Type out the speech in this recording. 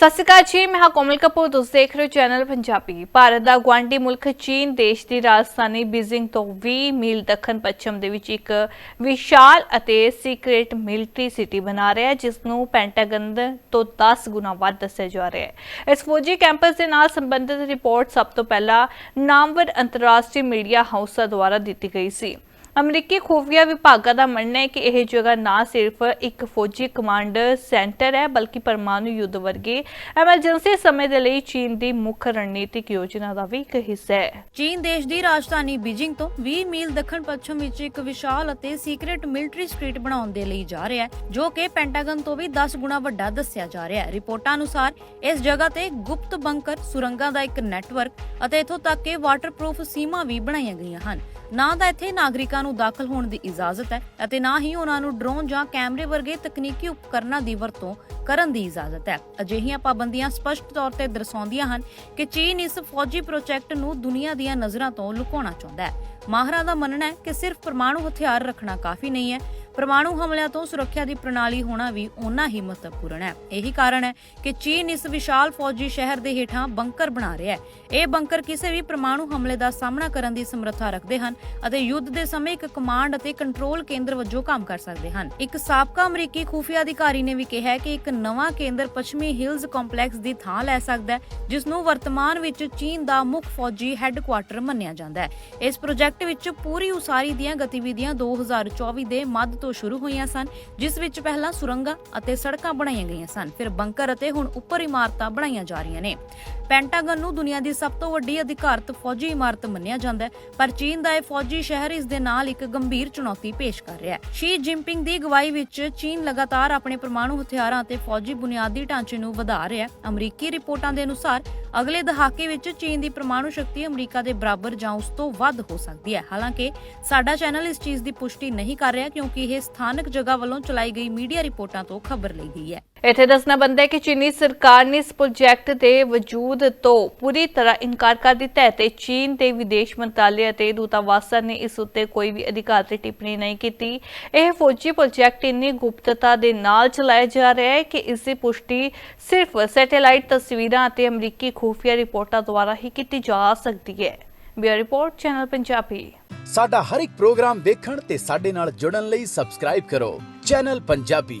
ਸਤਿ ਸ਼੍ਰੀ ਅਕਾਲ ਜੀ, ਮੈਂ ਹਾਂ ਕੋਮਲ ਕਪੂਰ, ਤੁਸੀਂ ਦੇਖ ਰਹੇ ਹੋ ਚੈਨਲ ਪੰਜਾਬੀ। ਭਾਰਤ ਦਾ ਗੁਆਂਢੀ ਮੁਲਕ ਚੀਨ ਦੇਸ਼ ਦੀ ਰਾਜਧਾਨੀ ਬੀਜ਼ਿੰਗ ਤੋਂ 20 ਮੀਲ ਦੱਖਣ ਪੱਛਮ ਦੇ ਵਿੱਚ ਇੱਕ ਵਿਸ਼ਾਲ ਅਤੇ ਸੀਕ੍ਰੀਟ ਮਿਲਟਰੀ ਸਿਟੀ ਬਣਾ ਰਿਹਾ ਹੈ ਜਿਸ ਨੂੰ ਪੈਂਟਾਗਨ ਤੋਂ 10 ਗੁਣਾ ਵੱਧ ਦੱਸਿਆ ਜਾ ਰਿਹਾ ਹੈ। ਇਸ ਫੌਜੀ ਕੈਂਪਸ ਦੇ ਨਾਲ ਸੰਬੰਧਿਤ ਰਿਪੋਰਟ ਸਭ ਤੋਂ ਪਹਿਲਾਂ ਨਾਮਵਰ ਅੰਤਰਰਾਸ਼ਟਰੀ ਮੀਡੀਆ ਹਾਊਸਾਂ ਦੁਆਰਾ ਦਿੱਤੀ ਗਈ ਸੀ। ਅਮਰੀਕੀ ਖੁਫੀਆ ਵਿਭਾਗਾਂ ਦਾ ਮੰਨਣਾ ਹੈ ਕਿ ਇਹ ਜਗ੍ਹਾ ਨਾ ਸਿਰਫ ਇੱਕ ਫੌਜੀ ਕਮਾਂਡ ਸੈਂਟਰ ਹੈ, ਬਲਕਿ ਪਰਮਾਣੂ ਯੁੱਧ ਵਰਗੇ ਐਮਰਜੈਂਸੀ ਸਮੇਂ ਦੇ ਲਈ ਚੀਨ ਦੀ ਮੁੱਖ ਰਣਨੀਤਿਕ ਯੋਜਨਾ ਦਾ ਵੀ ਇੱਕ ਹਿੱਸਾ ਹੈ। ਚੀਨ ਦੇਸ਼ ਦੀ ਰਾਜਧਾਨੀ ਬੀਜਿੰਗ ਤੋਂ 20 ਮੀਲ ਦੱਖਣ ਪੱਛਮ ਵਿੱਚ ਇੱਕ ਵਿਸ਼ਾਲ ਅਤੇ ਸੀਕ੍ਰੀਟ ਮਿਲਟਰੀ ਸਟਰੀਟ ਬਣਾਉਣ ਦੇ ਲਈ ਜਾ ਰਿਹਾ ਹੈ, ਜੋ ਕਿ ਪੈਂਟਾਗਨ ਤੋਂ ਵੀ 10 ਗੁਣਾ ਵੱਡਾ ਦੱਸਿਆ ਜਾ ਰਿਹਾ ਹੈ। ਰਿਪੋਰਟਾਂ ਅਨੁਸਾਰ ਇਸ ਜਗ੍ਹਾ ਤੇ ਗੁਪਤ ਬੰਕਰ ਸੁਰੰਗਾਂ ਦਾ ਇੱਕ ਨੈਟਵਰਕ ਅਤੇ ਇਥੋਂ ਤੱਕ ਕਿ ਵਾਟਰਪ੍ਰੂਫ ਸੀਮਾ ਵੀ ਬਣਾਈਆਂ ਗਈਆਂ ਹਨ। ਨਾ ਤਾਂ ਇੱਥੇ ਨਾਗਰਿਕਾਂ ਨੂੰ ਦਾਖਲ ਹੋਣ ਦੀ ਇਜਾਜ਼ਤ ਹੈ ਅਤੇ ਨਾ ਹੀ ਉਹਨਾਂ ਨੂੰ ਡਰੋਨ ਜਾਂ ਕੈਮਰੇ ਵਰਗੇ ਤਕਨੀਕੀ ਉਪਕਰਨਾਂ ਦੀ ਵਰਤੋਂ ਕਰਨ ਦੀ ਇਜਾਜ਼ਤ ਹੈ। ਅਜਿਹੀਆਂ ਪਾਬੰਦੀਆਂ ਸਪਸ਼ਟ ਤੌਰ ਤੇ ਦਰਸਾਉਂਦੀਆਂ ਹਨ ਕਿ ਚੀਨ ਇਸ ਫੌਜੀ ਪ੍ਰੋਜੈਕਟ ਨੂੰ ਦੁਨੀਆ ਦੀਆਂ ਨਜ਼ਰਾਂ ਤੋਂ ਲੁਕਾਉਣਾ ਚਾਹੁੰਦਾ ਹੈ। ਮਾਹਰਾਂ ਦਾ ਮੰਨਣਾ ਹੈ ਕਿ ਸਿਰਫ ਪਰਮਾਣੂ ਹਥਿਆਰ ਰੱਖਣਾ ਕਾਫੀ ਨਹੀਂ ਹੈ ਪਰਮਾਣੂ ਹਮਲਿਆਂ ਤੋਂ ਸੁਰੱਖਿਆ ਦੀ ਪ੍ਰਣਾਲੀ ਹੋਣਾ ਵੀ ਓਨਾ ਹੀ ਮਹੱਤਵਪੂਰਨ ਹੈ। ਇਹੀ ਕਾਰਨ ਹੈ ਕਿ ਚੀਨ ਇਸ ਵਿਸ਼ਾਲ ਫੌਜੀ ਸ਼ਹਿਰ ਦੇ ਹੇਠਾਂ ਬੰਕਰ ਬਣਾ ਰਿਹਾ ਹੈ। ਇਹ ਬੰਕਰ ਕਿਸੇ ਵੀ ਪਰਮਾਣੂ ਹਮਲੇ ਦਾ ਸਾਹਮਣਾ ਕਰਨ ਦੀ ਸਮਰੱਥਾ ਰੱਖਦੇ ਹਨ ਅਤੇ ਯੁੱਧ ਦੇ ਸਮੇਂ ਇੱਕ ਕਮਾਂਡ ਅਤੇ ਕੰਟਰੋਲ ਕੇਂਦਰ ਵਜੋਂ ਕੰਮ ਕਰ ਸਕਦੇ ਹਨ। ਇੱਕ ਸਾਬਕਾ ਅਮਰੀਕੀ ਖੂਫੀਆ ਅਧਿਕਾਰੀ ਨੇ ਵੀ ਕਿਹਾ ਕਿ ਇੱਕ ਨਵਾਂ ਕੇਂਦਰ ਪੱਛਮੀ ਹਿਲਜ਼ ਕੰਪਲੈਕਸ ਦੀ ਥਾਂ ਲੈ ਸਕਦਾ ਹੈ, ਜਿਸ ਨੂੰ ਵਰਤਮਾਨ ਵਿੱਚ ਚੀਨ ਦਾ ਮੁੱਖ ਫੌਜੀ ਹੈੱਡਕੁਆਟਰ ਮੰਨਿਆ ਜਾਂਦਾ ਹੈ। ਇਸ ਪ੍ਰੋਜੈਕਟ ਵਿੱਚ ਪੂਰੀ ਉਸਾਰੀ ਦੀਆਂ ਗਤੀਵਿਧੀਆਂ 2024 ਦੇ ਮੱਧ ਤੋਂ ਸ਼ੁਰੂ ਹੋਈਆਂ ਸਨ, ਜਿਸ ਵਿੱਚ ਪਹਿਲਾਂ ਸੁਰੰਗਾਂ ਅਤੇ ਸੜਕਾਂ ਬਣਾਈਆਂ ਗਈਆਂ ਸਨ, ਫਿਰ ਬੰਕਰ ਅਤੇ ਹੁਣ ਉੱਪਰ ਇਮਾਰਤਾਂ ਬਣਾਈਆਂ ਜਾ ਰਹੀਆਂ ਨੇ। ਪੈਂਟਾਗਨ ਨੂੰ ਦੁਨੀਆ ਦੀ ਸਭ ਤੋਂ ਵੱਡੀ ਅਧਿਕਾਰਤ ਫੌਜੀ ਇਮਾਰਤ ਮੰਨਿਆ ਜਾਂਦਾ ਹੈ, ਪਰ ਚੀਨ ਦਾ ਇਹ ਫੌਜੀ ਸ਼ਹਿਰ ਇਸ ਦੇ ਨਾਲ ਇੱਕ ਗੰਭੀਰ ਚੁਣੌਤੀ ਪੇਸ਼ ਕਰ ਰਿਹਾ ਹੈ। ਸ਼ੀ ਜਿੰਪਿੰਗ ਦੀ ਅਗਵਾਈ ਵਿੱਚ ਚੀਨ ਲਗਾਤਾਰ ਆਪਣੇ ਪਰਮਾਣੂ ਹਥਿਆਰਾਂ ਅਤੇ ਫੌਜੀ ਬੁਨਿਆਦੀ ਢਾਂਚੇ ਨੂੰ ਵਧਾ ਰਿਹਾ ਹੈ। ਅਮਰੀਕੀ ਰਿਪੋਰਟਾਂ ਦੇ ਅਨੁਸਾਰ, ਅਗਲੇ ਦਹਾਕੇ ਵਿੱਚ ਚੀਨ ਦੀ ਪਰਮਾਣੂ ਸ਼ਕਤੀ ਅਮਰੀਕਾ ਦੇ ਬਰਾਬਰ ਜਾਂ ਉਸ ਤੋਂ ਵੱਧ ਹੋ ਸਕਦੀ ਹੈ। ਹਾਲਾਂਕਿ, ਸਾਡਾ ਚੈਨਲ ਇਸ ਚੀਜ਼ ਦੀ ਪੁਸ਼ਟੀ ਨਹੀਂ ਕਰ ਰਿਹਾ ਕਿਉਂਕਿ ਇਹ ਸਥਾਨਕ ਜਗ੍ਹਾ ਵੱਲੋਂ ਚਲਾਈ ਗਈ ਮੀਡੀਆ ਰਿਪੋਰਟਾਂ ਤੋਂ ਖਬਰ ਲਈ ਗਈ ਹੈ। ਇੱਥੇ ਦੱਸਣਾ ਬੰਦਾ ਹੈ ਕਿ ਚੀਨੀ ਸਰਕਾਰ ਨੇ ਇਸ ਪ੍ਰੋਜੈਕਟ ਦੇ ਵਜੂਦ ਤੋਂ ਪੂਰੀ ਤਰ੍ਹਾਂ ਇਨਕਾਰ ਕਰ ਦਿੱਤਾ ਹੈ ਤੇ ਚੀਨ ਦੇ ਵਿਦੇਸ਼ ਮੰਤਰਾਲੇ ਅਤੇ ਦੂਤਾਵਾਸਾਂ ਨੇ ਇਸ ਉੱਤੇ ਕੋਈ ਵੀ ਅਧਿਕਾਰਤ ਟਿੱਪਣੀ ਨਹੀਂ ਕੀਤੀ। ਇਹ ਫੌਜੀ ਪ੍ਰੋਜੈਕਟ ਇੰਨੀ ਗੁਪਤਤਾ ਦੇ ਨਾਲ ਚਲਾਇਆ ਜਾ ਰਿਹਾ ਹੈ ਕਿ ਇਸ ਦੀ ਪੁਸ਼ਟੀ ਸਿਰਫ ਸੈਟੇਲਾਈਟ ਤਸਵੀਰਾਂ ਅਤੇ ਅਮਰੀਕੀ ਖੂਫੀਆ ਰਿਪੋਰਟਾਂ ਦੁਆਰਾ ਹੀ ਕੀਤੀ ਜਾ ਸਕਦੀ ਹੈ। Bureau report, channel Punjabi. ਸਾਡਾ ਹਰ ਇੱਕ ਪ੍ਰੋਗਰਾਮ ਦੇਖਣ ਤੇ ਸਾਡੇ ਨਾਲ ਜੁੜਨ ਲਈ ਸਬਸਕ੍ਰਾਈਬ ਕਰੋ ਚੈਨਲ ਪੰਜਾਬੀ।